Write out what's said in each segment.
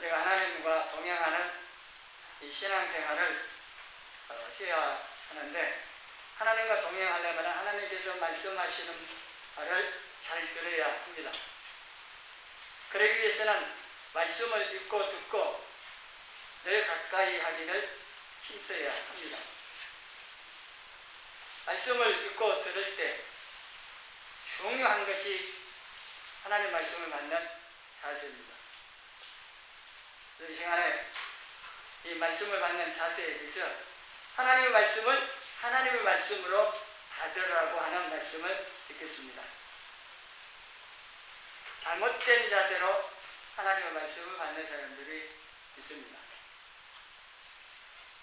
우리가 하나님과 동행하는 이 신앙생활을 어, 해야 하는데 하나님과 동행하려면 하나님께서 말씀하시는 말을 잘 들어야 합니다. 그러기 위해서는 말씀을 읽고 듣고 늘 가까이 하기를 힘써야 합니다. 말씀을 읽고 들을 때 중요한 것이 하나님 말씀을 받는 자세입니다. 이 시간에 이 말씀을 받는 자세에 대해서 하나님의 말씀을 하나님의 말씀으로 받으라고 하는 말씀을 듣겠습니다. 잘못된 자세로 하나님의 말씀을 받는 사람들이 있습니다.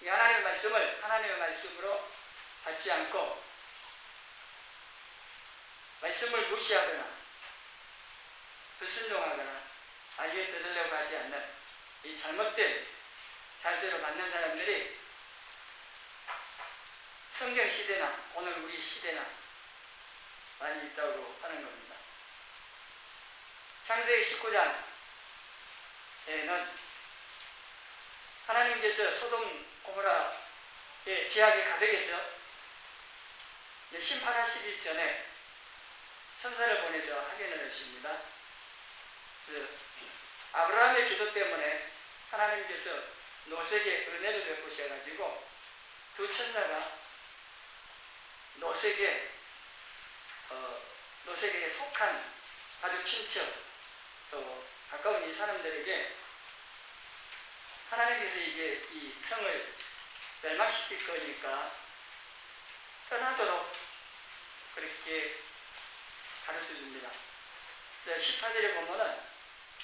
이 하나님의 말씀을 하나님의 말씀으로 받지 않고 말씀을 무시하거나 불순종하거나 알게 들으려고 하지 않는 이 잘못된 자세로 받는 사람들이 성경 시대나 오늘 우리 시대나 많이 있다고 하는 겁니다. 창세기 19장에는 하나님께서 소돔 고모라의 지하게 가득해서 심판하시기 전에 천사를 보내서 확인을 하십니다. 그 아브라함의 기도 때문에 하나님께서 노색에 은혜를 베푸셔가지고 두 천사가 노색에 어, 노색에 속한 아주 친척 또 가까운 이 사람들에게 하나님께서 이제 이 성을 멸망시킬 거니까 떠나도록 그렇게 가르쳐 줍니다. 14절에 보면은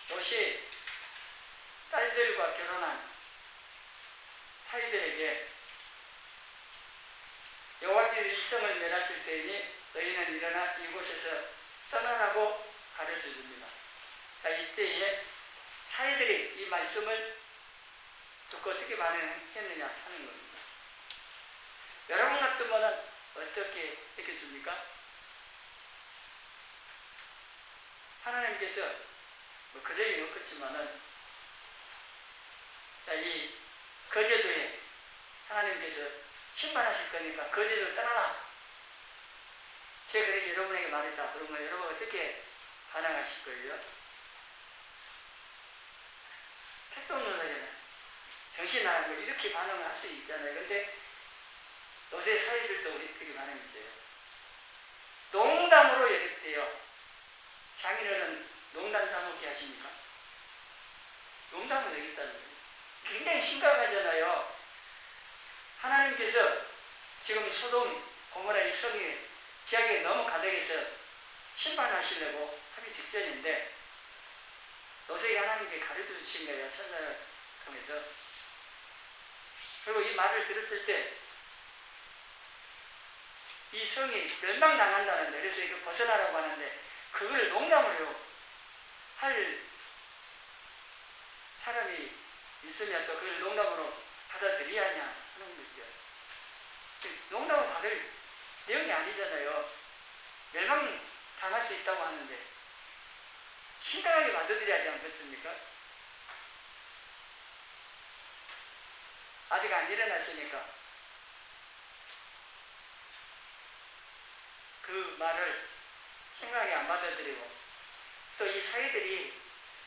롯이 딸들과 결혼한 타이들에게 여호와께서 이 성을 멸하실 때이니 너희는 일어나 이곳에서 떠나라고 가르쳐 줍니다. 자, 이때에 타이들이 이 말씀을 듣고 어떻게 반응했느냐 하는 겁니다. 여러분 같으면 어떻게 했겠습니까? 하나님께서 뭐 그들이 없겠지만은 자, 이 거제도에 하나님께서 심판하실 거니까 거제도 떠나라. 제가 그렇게 여러분에게 말했다. 그러면 여러분 어떻게 반응하실 거예요? 택도 없는 소리잖아요. 정신 나가고 이렇게 반응을 할 수 있잖아요. 근데 요새 사회들도 우리 그렇게 반응했대요. 농담으로 얘기했대요. 장인어른 농담 따먹게 하십니까? 농담을 얘기했다는 거예요. 굉장히 심각하잖아요. 하나님께서 지금 소돔 고모라 이 성이 지하에 너무 가득해서 심판하시려고 하기 직전인데 노세기 하나님께 가르쳐 주신 거예요. 천사를 통해서. 그리고 이 말을 들었을 때 이 성이 멸망당한다는데 그래서 이거 벗어나라고 하는데 그걸 농담으로 할 사람이 있으면 또 그걸 농담으로 받아들여야 하냐 하는 거죠. 농담을 받을 내용이 아니잖아요. 멸망 당할 수 있다고 하는데 심각하게 받아들여야 하지 않겠습니까? 아직 안 일어났으니까 그 말을 심각하게 안 받아들이고 또 이 사회들이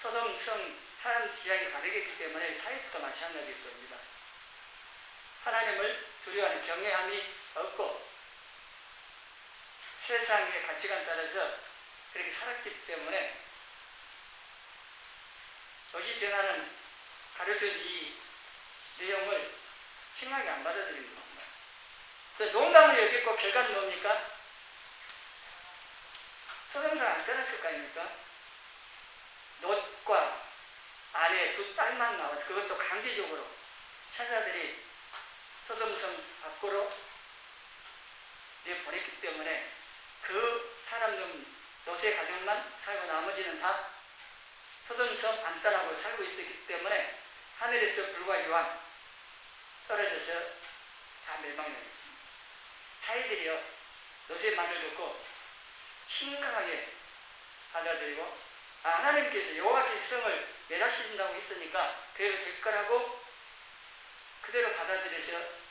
소돔성 사람 지향이 가득했기 때문에 사회도 마찬가지일 겁니다. 하나님을 두려워하는 경외함이 없고 세상의 가치관 따라서 그렇게 살았기 때문에 도시 전하는 가르친 이 내용을 심하게 안 받아들이는 겁니다. 그래서 농담을 여겼고 결과는 뭡니까? 소동상 안 떠났을 거 아닙니까? 놋과 아내 두 딸만 나와 그것도 강제적으로 천사들이 소돔성 밖으로 내보냈기 때문에 그 사람들 노세 가족만 살고 나머지는 다 소돔성 안 떠나고 살고 있었기 때문에 하늘에서 불과 유황 떨어져서 다 멸망당했습니다. 타이들이요 노세 말을 듣고 심각하게 받아들이고 아, 하나님께서 여호와께서 성을 멸하신다고 했으니까 그래도 될 거라고 그대로 받아들여서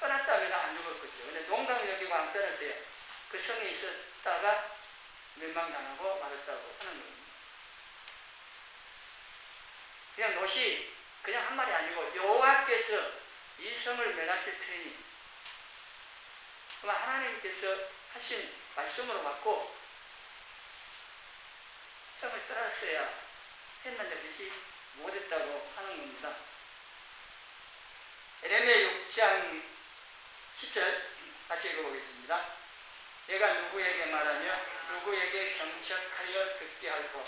떠났다면 안 죽었겠죠. 근데 농담 여기고 안 떠났어요. 그 성에 있었다가 멸망당하고 말았다고 하는 겁니다. 그냥 노시 그냥 한 말이 아니고 여호와께서 이 성을 멸하실 테니 그럼 하나님께서 하신 말씀으로 받고 성을 떠났어야 했는데 그렇지 못했다고 하는 겁니다. 에레미야 6장 10절 같이 읽어보겠습니다. 내가 누구에게 말하며 누구에게 경척하여 듣게 할고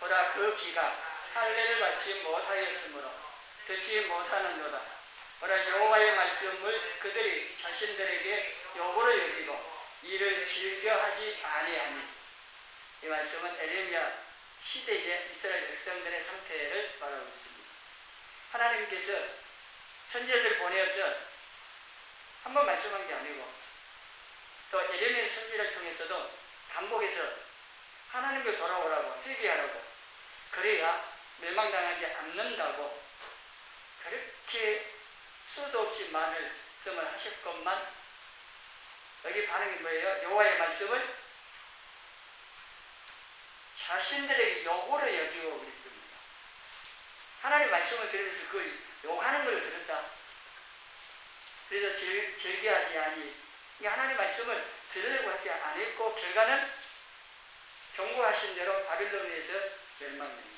보라 그 귀가 할례를 받지 못하였으므로 듣지 못하는도다. 보라 여호와의 말씀을 그들이 자신들에게 요구로 여기고 이를 즐겨하지 아니하니 이 말씀은 에레미야 시대의 이스라엘 백성들의 상태를 말하고 있습니다. 하나님께서 선지자들 보내어서 한 번 말씀한 게 아니고 또 에레미야 선지자를 통해서도 반복해서 하나님께 돌아오라고 회개하라고 그래야 멸망당하지 않는다고 그렇게 수도 없이 말씀을 하셨건만 여기 반응이 뭐예요? 여호와의 말씀을 자신들에게 요구를 여기고 그랬습니다. 하나님 말씀을 들으면서 그걸 요구하는 걸 들었다. 그래서 즐, 즐겨하지 아니. 이 하나님 말씀을 들으려고 하지 않았고 결과는 경고하신 대로 바빌론에서 멸망됩니다.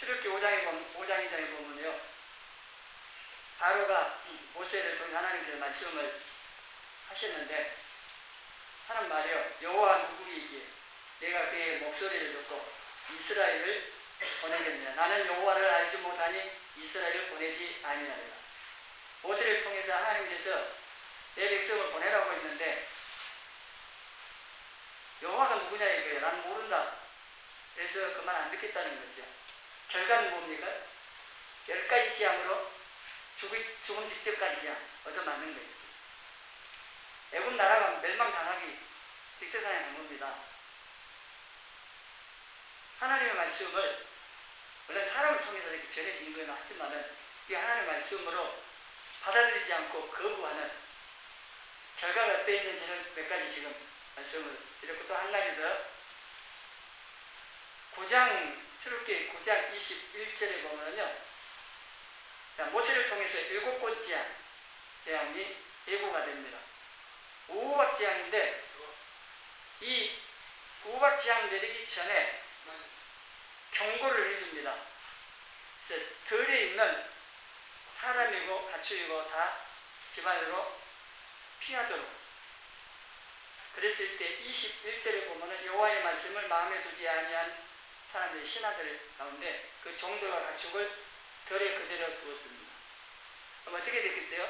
출애굽기 5장에 보면 5장 2장에 보면요. 바로가 모세를 통해 하나님께서 말씀을 하셨는데 하는 말이요. 여호와 누구이기에 내가 그의 목소리를 듣고 이스라엘을 보내겠느냐. 나는 여호와를 알지 못하니 이스라엘을 보내지 아니하리라. 모세를 통해서 하나님께서 내 백성을 보내라고 했는데 여호와가 누구냐 이거예요. 나는 모른다. 그래서 그말안 듣겠다는 거죠. 결과는 뭡니까? 열 가지 지향으로 죽음, 죽음 직전까지 그냥 얻어맞는 거예요. 애굽 나라가 멸망당하기 직전까지 간 겁니다. 하나님의 말씀을 원래 사람을 통해서 이렇게 전해진 거는 하지만은 이 하나님의 말씀으로 받아들이지 않고 거부하는 결과가 어떠 있는지는 몇 가지 지금 말씀을 드렸고 또 한 가지 더 9장 출애굽기 9장 21절에 보면요 모세를 통해서 일곱 곳 지향 재앙이 예고가 됩니다. 우박 지향인데 이 우박 지향 내리기 전에 경고를 해줍니다. 들에 있는 사람이고 가축이고 다 집안으로 피하도록. 그랬을 때 21절에 보면은 여호와의 말씀을 마음에 두지 아니한 사람들이 신하들 가운데 그 종들과 가축을 들에 그대로 두었습니다. 그럼 어떻게 됐겠어요?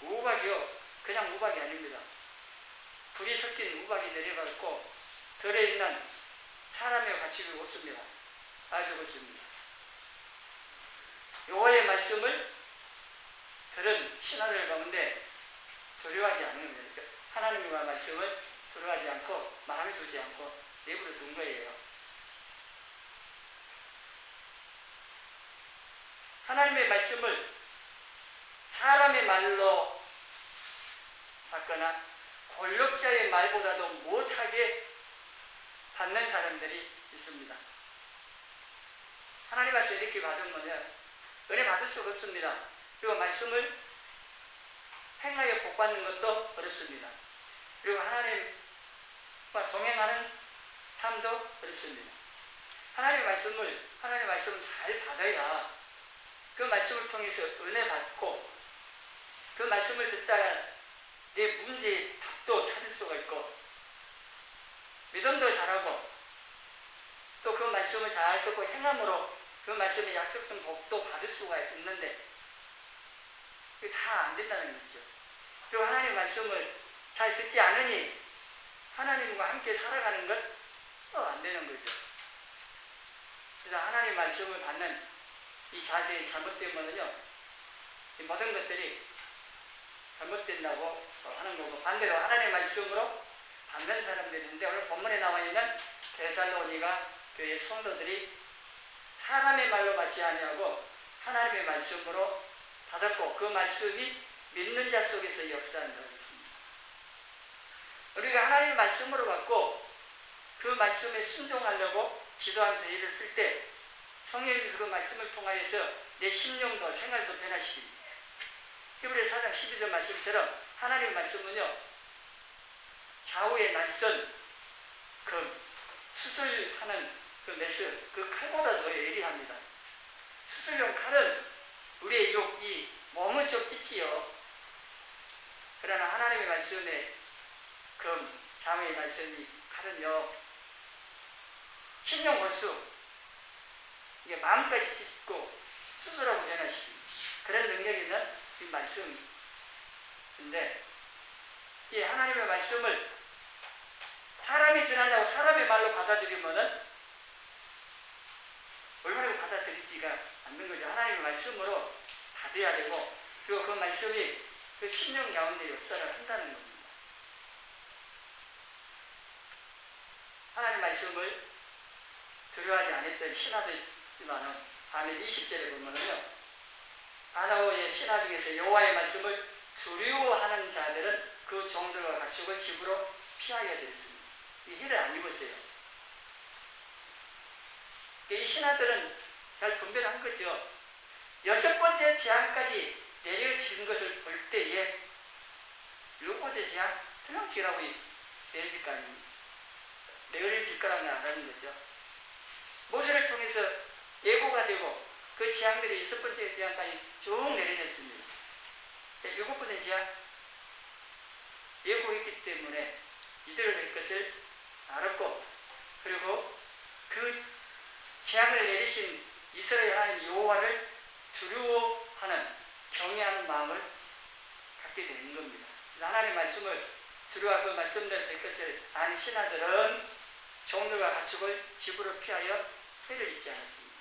우박이요. 그냥 우박이 아닙니다. 불이 섞인 우박이 내려가고 들에 있는 사람의 가축이 없습니다. 다 죽었습니다. 여호와의 말씀을 들은 신하들 가운데 두려워하지 않는 거예요. 하나님과 말씀을 두려워하지 않고 마음에 두지 않고 내버려 둔 거예요. 하나님의 말씀을 사람의 말로 받거나 권력자의 말보다도 못하게 받는 사람들이 있습니다. 하나님 말씀 이렇게 받으면 은혜 받을 수가 없습니다. 그리고 말씀을 행하여 복받는 것도 어렵습니다. 그리고 하나님과 동행하는 삶도 어렵습니다. 하나님의 말씀을 하나님의 말씀을 잘 받아야 그 말씀을 통해서 은혜 받고 그 말씀을 듣다가 내 문제의 답도 찾을 수가 있고 믿음도 잘하고 또 그 말씀을 잘 듣고 행함으로 그 말씀에 약속된 복도 받을 수가 있는데 그게 다 안 된다는 거죠. 그리고 하나님의 말씀을 잘 듣지 않으니 하나님과 함께 살아가는 것안 되는 거죠. 그래서 하나님 말씀을 받는 이 자세의 잘못되면은요, 이 모든 것들이 잘못된다고 하는 거고 반대로 하나님의 말씀으로 받는 사람들이 있는데 오늘 본문에 나와 있는 데살로니가 교회 성도들이 사람의 말로 받지 아니하고 하나님의 말씀으로 받았고 그 말씀이 믿는 자 속에서 역사한다고 했습니다. 우리가 하나님의 말씀으로 받고 그 말씀에 순종하려고 기도하면서 일을 쓸 때 성령께서 그 말씀을 통하여서 내 심령도 생활도 변화시킵니다. 히브리 4장 12절 말씀처럼 하나님의 말씀은요 좌우의 날선 그 수술하는 그 메스 그 칼보다 더 예리합니다. 수술용 칼은 우리의 욕 이 몸은 좀 찢지요. 그러나 하나님의 말씀에 그 좌우의 말씀이 칼은요 심령 벌수 이게 마음까지 찢고 수술하고 변화시킵니다. 그런 능력이 있는 이 말씀인데 이 하나님의 말씀을 사람이 전한다고 사람의 말로 받아들이면은 얼마나 받아들이지가 않는 거죠. 하나님의 말씀으로 받아야 되고 그리고 그 말씀이 그 심령 가운데 역사를 한다는 겁니다. 하나님 말씀을 두려워하지 않았던 신하도 있지만은 다음에 20절에 보면은요. 아나오의 신하 중에서 여호와의 말씀을 두려워하는 자들은 그 종들과 가축을 집으로 피하게 되었습니다. 이 해를 안 입었어요. 이 신하들은 잘 분별한 거죠. 여섯 번째 재앙까지 내려진 것을 볼 때에 일곱 번째 재앙 틀림없이라고 내려질 거 아닙니까? 내려질 거라는 알아는 거죠. 모세를 통해서 예고가 되고 그 재앙들이 여섯 번째 재앙까지 쭉. 일곱 번째 재앙 예고했기 때문에 이대로 될 것을 알았고 그리고 그 재앙을 내리신 이스라엘 하나님 여호와를 두려워하는 경외하는 마음을 갖게 되는 겁니다. 하나님의 말씀을 두려워하고 그 말씀대로 될 것을 아는 신하들은 종들과 가축을 집으로 피하여 회를 입지 않았습니다.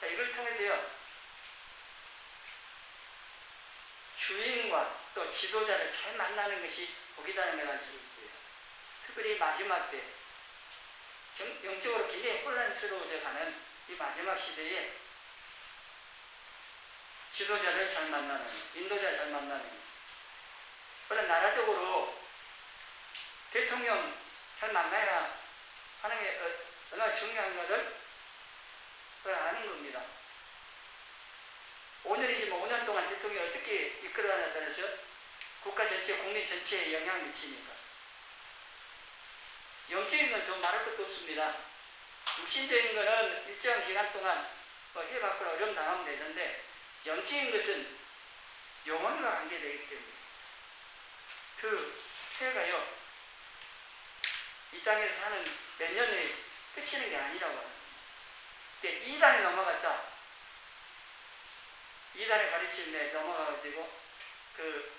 자, 이걸 통해서요, 주인과 또 지도자를 잘 만나는 것이 복이다는 걸 알 수 있고요. 특별히 마지막 때, 영적으로 굉장히 혼란스러워져 가는 이 마지막 시대에 지도자를 잘 만나는, 인도자를 잘 만나는, 물론 나라적으로 대통령 잘 만나야 하는 게 얼마나 중요한 것을 아는 겁니다. 오늘이지만 5년 동안 대통령이 어떻게 따라서 국가 전체, 국민 전체에 영향을 미치니까. 영적인 건 더 말할 것도 없습니다. 육신적인 거는 일정한 기간 동안 뭐 해봤거나 어려움 당하면 되는데, 영적인 것은 영혼과 관계되기 때문에. 그 해가요, 이 땅에서 사는 몇 년에 끝이는 게 아니라고 합니다. 2단에 넘어갔다. 2단에 가르치는데 넘어가가지고 그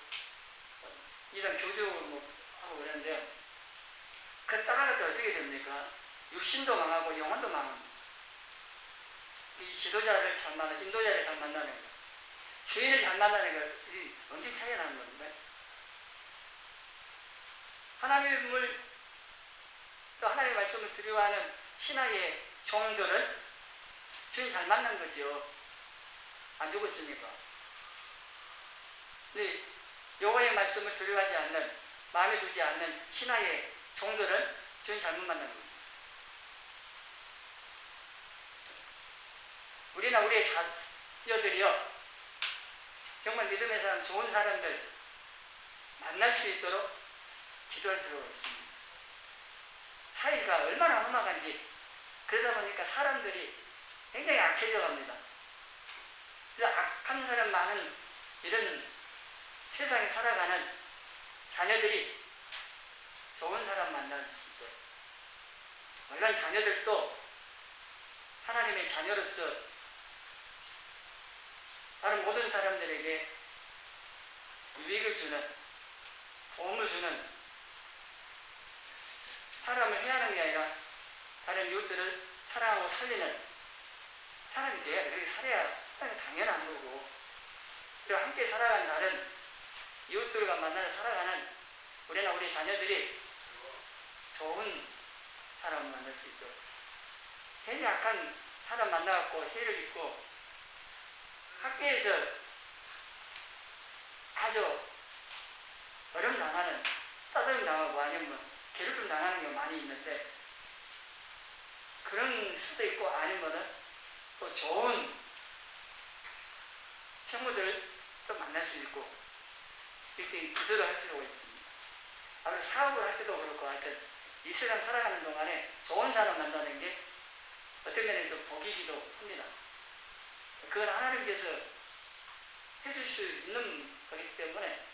2단 교주 뭐 하고 그랬는데요. 그 따라갈 때 어떻게 됩니까? 육신도 망하고 영혼도 망합니다. 이 지도자를 잘 만나는, 인도자를 잘 만나는 거. 주인을 잘 만나는 거, 이 엄청 차이가 나는 건데. 하나님을, 또 하나님의 말씀을 두려워하는 신하의 종들은 주인 잘 만난 거죠. 안 죽었습니까? 네, 여호와의 말씀을 두려워하지 않는, 마음에 두지 않는 신하의 종들은 주인 잘못 만난 겁니다. 우리나 우리의 자녀들이요, 정말 믿음의 사람, 좋은 사람들 만날 수 있도록 기도할 필요가 있습니다. 사이가 얼마나 험악한지, 그러다 보니까 사람들이 굉장히 악해져 갑니다. 그래서 악한 사람 많은 이런 세상에 살아가는 자녀들이 좋은 사람 만날 수 있어요. 물론 자녀들도 하나님의 자녀로서 다른 모든 사람들에게 유익을 주는, 도움을 주는 사람을 해하는 게 아니라 다른 이웃들을 사랑하고 살리는 사람이 돼야 그렇게 살아야 당연한 거고. 그리고 함께 살아가는 날은 이웃들과 만나서 살아가는 우리나 우리 자녀들이 좋은 사람을 만날 수 있도록. 괜히 약한 사람 만나갖고 해를 입고 학교에서 아주 어려움 당하는 따돌림 당하고 아니면 괴롭힘 당하는 게 많이 있는데 그런 수도 있고 아니면은 또 좋은 친구들 또 만날 수 있고 이렇게 기도를 할 필요가 있습니다. 아무래도 사업을 할 때도 그렇고 하여튼 이 세상 살아가는 동안에 좋은 사람 만나는 게 어떤 면에서 복이기도 합니다. 그건 하나님께서 해줄 수 있는 거기 때문에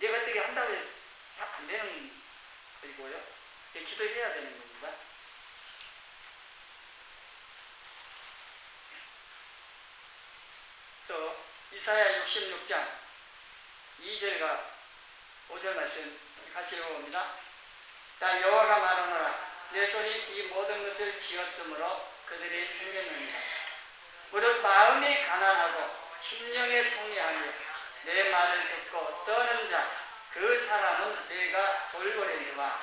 내가 어떻게 한다고 해서 다안 되는 거이고요. 기도해야 되는 겁니다. 또 이사야 66장 2절과 5절 말씀 같이 읽어봅니다. 자 여호와가 말하노라. 내 손이 이 모든 것을 지었으므로 그들이 행했느니라. 무릇 마음이 가난하고 심령에 통해하며 내 말을 듣고 떠는 자 그 사람은 내가 돌보려니와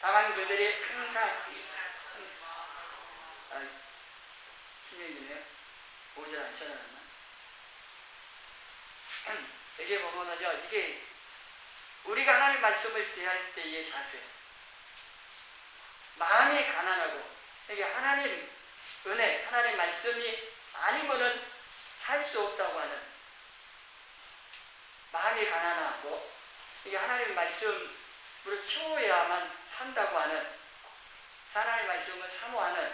다만 그들이 항상 아, 5절 안 쳐놨나 여기 보면은요 이게 우리가 하나님 말씀을 대할 때의 자세. 마음이 가난하고 이게 하나님 은혜 하나님 말씀이 아니면은 살수 없다고 하는 마음이 가난하고 이게 하나님 말씀으로 채워야만 산다고 하는 하나님 말씀을 사모하는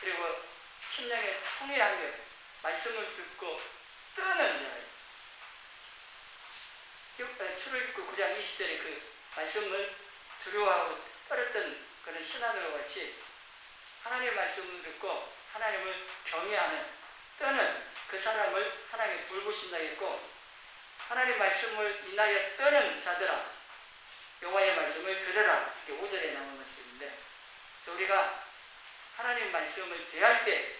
그리고 심령에 통해하며 말씀을 듣고 뜨는 자예요. 출애굽 9장 20절에 그 말씀을 두려워하고 떨었던 그런 신하들과 같이 하나님의 말씀을 듣고 하나님을 경외하는 떠는 그 사람을 하나님이 돌보신다 했고 하나님 말씀을 인하여 떠는 자들아 여호와의 말씀을 들으라 이렇게 5절에 나온 말씀인데 우리가 하나님 말씀을 대할 때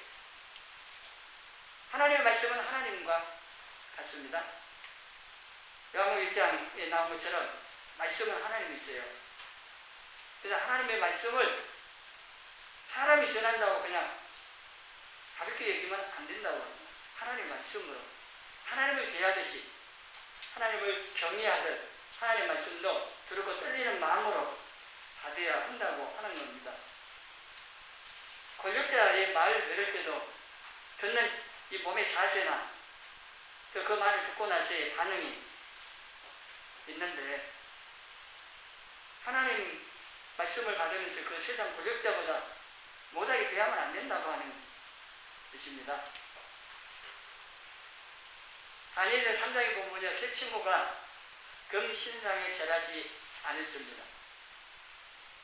하나님의 말씀은 하나님과 같습니다. 요한복 1장에 나온 것처럼 말씀은 하나님이세요. 그래서 하나님의 말씀을 사람이 전한다고 그냥 가볍게 얘기하면 안 된다고 합니다. 하나님 말씀으로 하나님을 대하듯이 하나님을 경외하듯 하나님 말씀도 들고 떨리는 마음으로 받아야 한다고 하는 겁니다. 권력자의 말을 들을 때도 듣는 이 몸의 자세나 또그 말을 듣고 나서의 반응이 있는데 하나님 말씀을 받으면서 그 세상 권력자보다 못하게 대하면 안 된다고 하는 뜻입니다. 다니엘 3장에 보면요, 세 친구가 금신상에 절하지 않았습니다.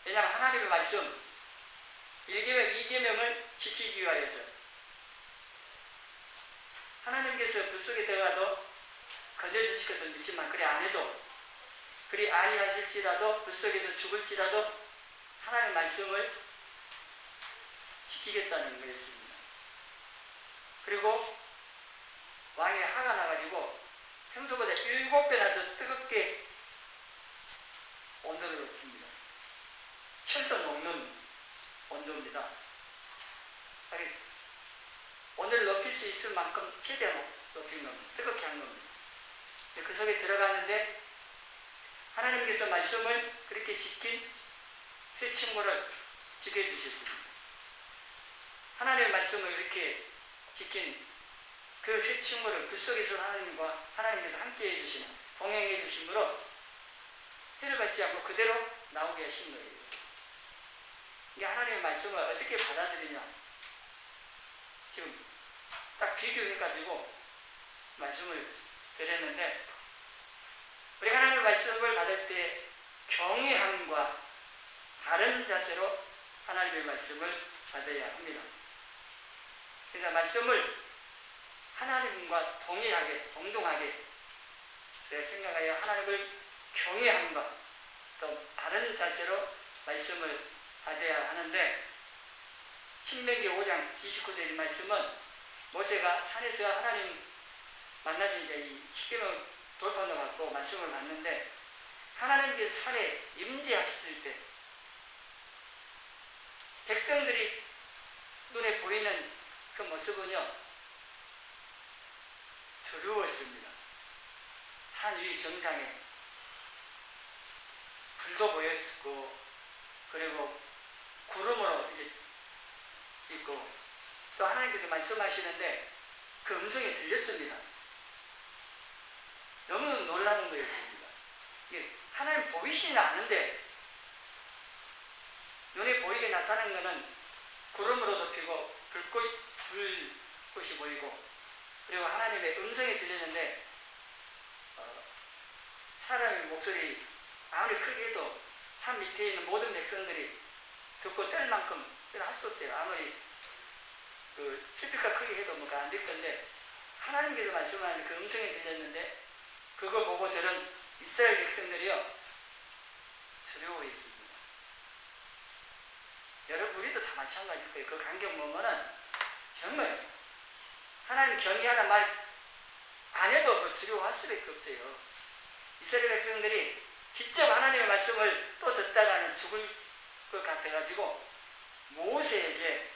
왜냐하면 하나님의 말씀, 1계명, 2계명을 지키기 위하여서 하나님께서 그 속에 들어가도 것을 믿지만 그래 안 해도 그리 아니하실지라도 그 속에서 죽을지라도 하나님의 말씀을 지키겠다는 거였습니다. 그리고 왕이 화가 나가지고 평소보다 일곱 배나 더 뜨겁게 온도를 높입니다. 철도 녹는 온도입니다. 높일 수 있을 만큼 최대한 높인 겁니다. 뜨겁게 한 겁니다. 그 속에 들어갔는데 하나님께서 말씀을 그렇게 지킨 새 친구를 지켜주셨습니다. 하나님의 말씀을 이렇게 지킨 그새 친구를 그 속에서 하나님과 하나님께서 함께 해주시는 동행해 주심으로 해를 받지 않고 그대로 나오게 하신 거예요. 이게 하나님의 말씀을 어떻게 받아들이냐. 지금 딱 비교해가지고 말씀을 드렸는데 우리 하나님의 말씀을 받을 때 경외함과 다른 자세로 하나님의 말씀을 받아야 합니다. 그래서 말씀을 하나님과 동일하게, 동등하게 생각하여 하나님을 경외함과 또 다른 자세로 말씀을 받아야 하는데 신명기 5장 29절 말씀은 모세가 산에서 하나님 만나서 이제 이 십계명 돌판도 받고 말씀을 받는데 하나님께서 살에 임재하셨을 때 백성들이 눈에 보이는 그 모습은요 두려웠습니다. 산 위 정상에 불도 보였고 그리고 구름으로 있고 또 하나님께서 말씀하시는데 그 음성이 들렸습니다. 너무 놀라는 거였습니다. 이게 하나님 보이시는 않은데 눈에 보이게 나타난 것은 구름으로 덮이고 불꽃, 불꽃이 보이고 그리고 하나님의 음성이 들리는데 어, 사람의 목소리 아무리 크게 해도 산 밑에 있는 모든 백성들이 듣고 뗄 만큼 할 수 없어요. 아무리 그 스피커 크게 해도 뭐가 안 될 건데 하나님께서 말씀하는 그 음성이 들렸는데 그거 보고 들은 이스라엘 백성들이요 두려워했습니다. 여러분 우리도 다 마찬가지일 거예요. 그 간격 보면은 정말 하나님 경계하는 말 안 해도 그 두려워할 수밖에 없어요. 이스라엘 백성들이 직접 하나님의 말씀을 또 듣다가는 죽을 것 같아가지고 모세에게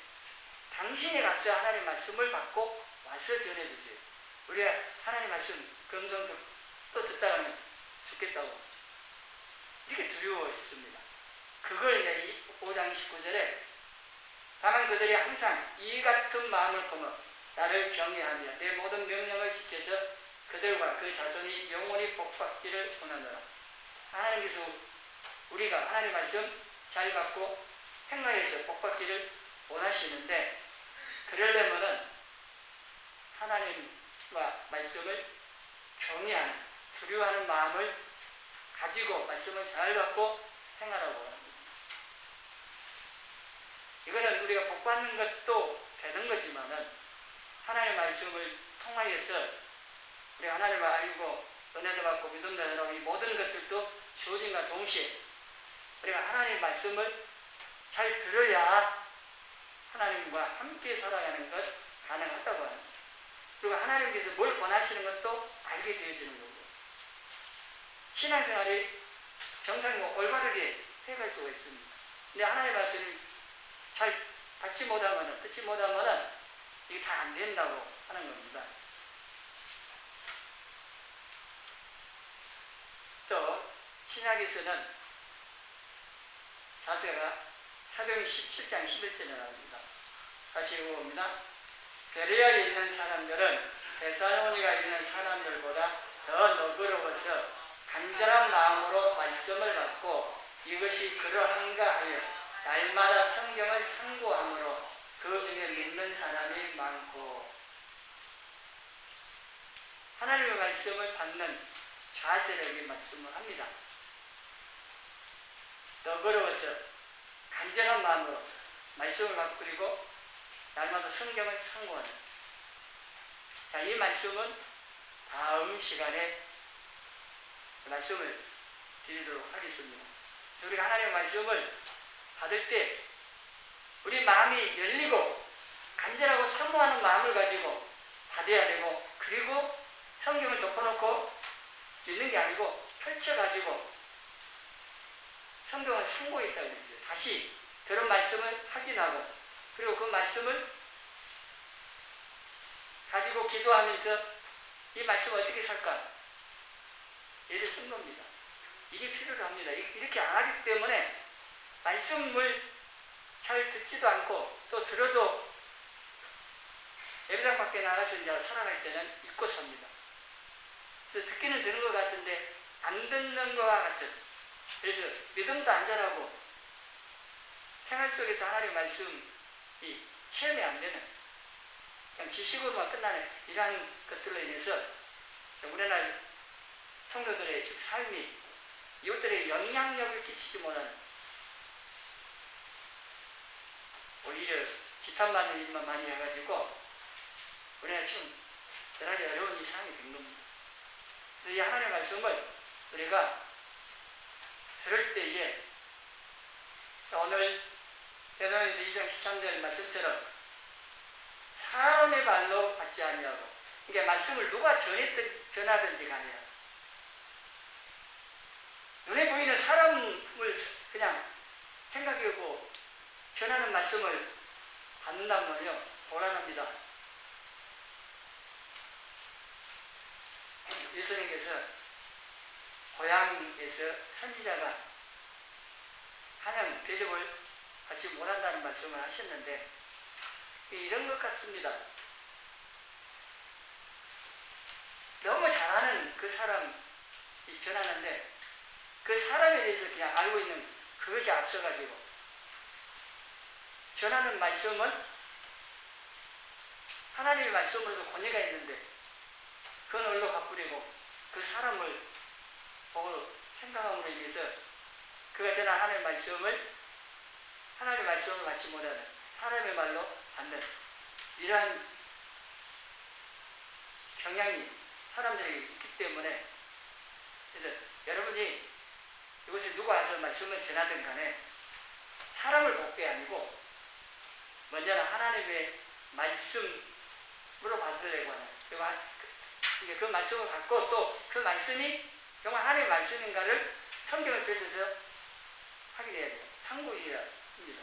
당신이 가서 하나님 말씀을 받고 와서 전해주세요. 우리가 하나님 말씀 금성도 또 듣다가는 죽겠다고 이렇게 두려워했습니다. 그걸 이제 5장 19절에 다만 그들이 항상 이 같은 마음을 품어 나를 경외하며 내 모든 명령을 지켜서 그들과 그 자손이 영원히 복받기를 원하노라. 하나님께서 우리가 하나님 말씀 잘 받고 행하에서 복받기를 원하시는데 그러려면은 하나님과 말씀을 경외하는 두려워하는 마음을 가지고 말씀을 잘 받고 행하라고 합니다. 이거는 우리가 복 받는 것도 되는 거지만은 하나님의 말씀을 통하여서 우리 하나님을 알고 은혜도 받고 믿음도 하고 이 모든 것들도 주어진과 동시에 우리가 하나님의 말씀을 잘 들어야 하나님과 함께 살아가는 것 가능하다고 합니다. 그리고 하나님께서 뭘 원하시는 것도 알게 되어지는 거고 신앙생활이 정상이고 올바르게 해갈 수가 있습니다. 근데 하나님의 말씀을 잘 받지 못하면 듣지 못하면 이게 다 안 된다고 하는 겁니다. 또 신약에서는 자세가 사도행 17장 11절에 나옵니다. 다시 읽어봅니다. 베레아에 있는 사람들은 데살로니가 있는 사람들보다 더 너그러워서 간절한 마음으로 말씀을 받고 이것이 그러한가 하여 날마다 성경을 상고함으로 그 중에 믿는 사람이 많고 하나님의 말씀을 받는 여기 말씀을 합니다. 너그러워서 간절한 마음으로 말씀을 받고 그리고 날마다 성경을 참고하는 자, 이 말씀은 다음 시간에 말씀을 드리도록 하겠습니다. 우리가 하나님의 말씀을 받을 때 우리 마음이 열리고 간절하고 사모하는 마음을 가지고 받아야 되고 그리고 성경을 덮어놓고 읽는 게 아니고 펼쳐가지고 성경을 그랬어요. 다시 들은 말씀을 확인하고 그리고 그 말씀을 가지고 기도하면서 이 말씀 어떻게 살까? 예를 쓴 겁니다. 이게 필요로 합니다. 이렇게 안 하기 때문에 말씀을 잘 듣지도 않고 또 들어도 예배당 밖에 나가서 이제 살아갈 때는 잊고 삽니다. 그래서 듣기는 듣는 것 같은데 안 듣는 것과 같은 그래서 믿음도 안 자라고 생활 속에서 하나님의 말씀 이 체험이 안 되는 그냥 지식으로만 끝나는 이러한 것들로 인해서 우리나라 성도들의 삶이 이웃들의 영향력을 끼치지 못하는 오히려 지탄받는 일만 많이 해가지고 우리가 지금 가지 어려운 이 상황이 된 겁니다. 그래서 이 하나님의 말씀을 우리가 들을 때에 오늘 대단에서 2장 13절 말씀처럼 사람의 말로 받지 아니하고 이게 말씀을 누가 전했든 전하든지 간에 눈에 보이는 사람을 그냥 생각하고 전하는 말씀을 받는다면요 곤란합니다. 예수님께서 고향에서 선지자가 한양 대접을 받지 못한다는 말씀을 하셨는데 이런 것 같습니다. 너무 잘하는 그 사람이 전하는데 그 사람에 대해서 그냥 알고 있는 그것이 앞서가지고 전하는 말씀은 하나님의 말씀으로서 권위가 있는데 그건 얼로 갚으려고 그 사람을 보고 생각함으로 인해서 그가 전한 하나님의 말씀을 하나님의 말씀을 받지 못하는 사람의 말로 받는 이러한 경향이 사람들에게 있기 때문에 그래서 여러분이 이곳에 누가 와서 말씀을 전하든 간에 사람을 볼 게 아니고 먼저는 하나님의 말씀으로 받으려고 하는 그리고 하- 이게 그 말씀을 갖고 또 그 말씀이 정말 하나님의 말씀인가를 성경을 펼쳐서 돼야 돼요. 탐구이라 합니다.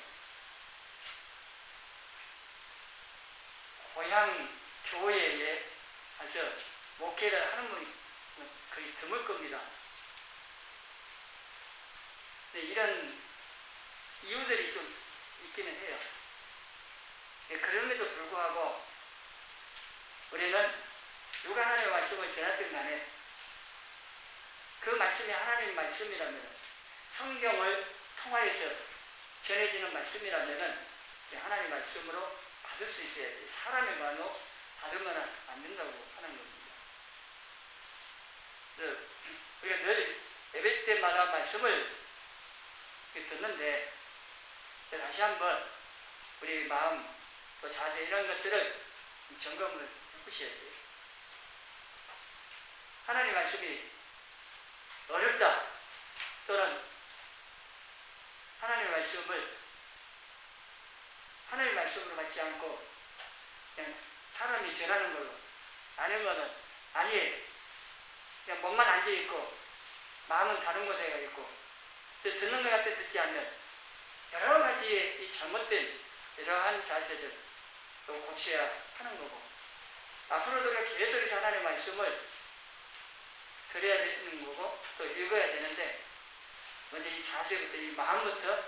고향 교회에 가서 목회를 하는 분이 거의 드물 겁니다. 네, 이런 이유들이 좀 있기는 해요. 네, 그럼에도 불구하고 우리는 누가 하나님의 말씀을 전하든 간에 그 말씀이 하나님의 말씀이라면 성경을 통하여서 전해지는 말씀이라면 하나님의 말씀으로 받을 수 있어야 돼. 사람의 말로 받으면 안 된다고 하는 겁니다. 그래서 우리가 늘 예배 때마다 말씀을 듣는데 다시 한번 우리 마음 또 자세 이런 것들을 점검을 해보셔야 돼요. 하나님 말씀이 어렵다 또는 하나님의 말씀을 하나님의 말씀으로 받지 않고 그냥 사람이 전하는 걸로 아니면은 아니에요. 그냥 몸만 앉아 있고 마음은 다른 곳에 가 있고 또 듣는 것 같아 듣지 않는 여러 가지의 이 잘못된 이러한 자세들 또 고쳐야 하는 거고 앞으로도 계속해서 하나님의 말씀을 들어야 되는 거고 또 읽어야 되는데 먼저 이 자세부터 이 마음부터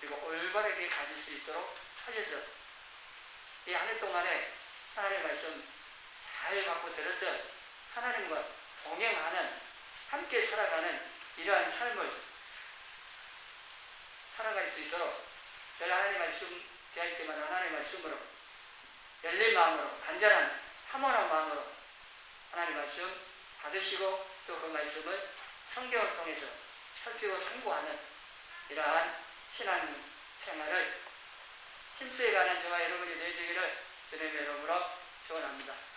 그리고 올바르게 가질 수 있도록 하셔서 이 한 해 동안에 하나님의 말씀 잘 갖고 들어서 하나님과 동행하는 함께 살아가는 이러한 삶을 살아갈 수 있도록 늘 하나님의 말씀 대할 때마다 하나님의 말씀으로 열린 마음으로 간절한 사모한 마음으로 하나님의 말씀 받으시고 또 그 말씀을 성경을 통해서 살피고 상고하는 이러한 신앙 생활을 힘쓰어가는 저와 여러분이 되시기를 주님의 이름으로 축원합니다.